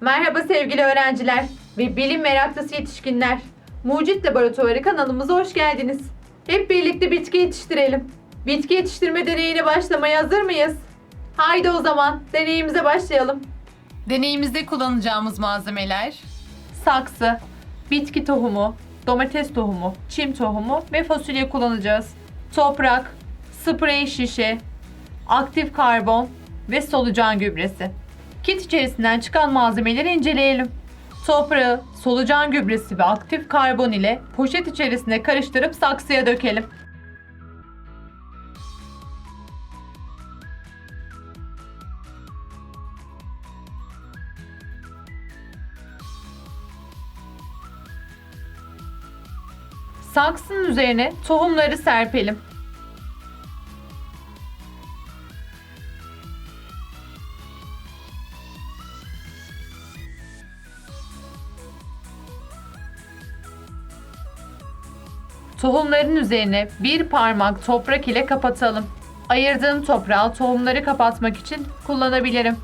Merhaba sevgili öğrenciler ve bilim meraklısı yetişkinler. Mucit Laboratuvarı kanalımıza hoş geldiniz. Hep birlikte bitki yetiştirelim. Bitki yetiştirme deneyine başlamaya hazır mıyız? Haydi o zaman deneyimize başlayalım. Deneyimizde kullanacağımız malzemeler Saksı, bitki tohumu, domates tohumu, çim tohumu ve fasulye kullanacağız. Toprak, sprey şişe, aktif karbon ve solucan gübresi. Kit içerisinden çıkan malzemeleri inceleyelim. Toprağı, solucan gübresi ve aktif karbon ile poşet içerisine karıştırıp saksıya dökelim. Saksının üzerine tohumları serpelim. Tohumların üzerine bir parmak toprak ile kapatalım. Ayırdığım toprağı tohumları kapatmak için kullanabilirim.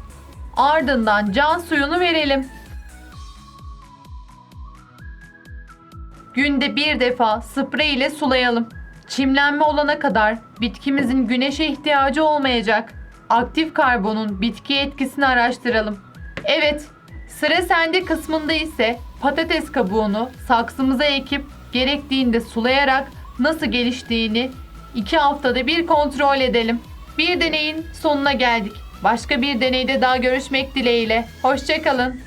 Ardından can suyunu verelim. Günde bir defa sprey ile sulayalım. Çimlenme olana kadar bitkimizin güneşe ihtiyacı olmayacak. Aktif karbonun bitki etkisini araştıralım. Evet, sıra sende kısmında ise patates kabuğunu saksımıza ekip gerektiğinde sulayarak nasıl geliştiğini iki haftada bir kontrol edelim. Bir deneyin sonuna geldik. Başka bir deneyde daha görüşmek dileğiyle. Hoşçakalın.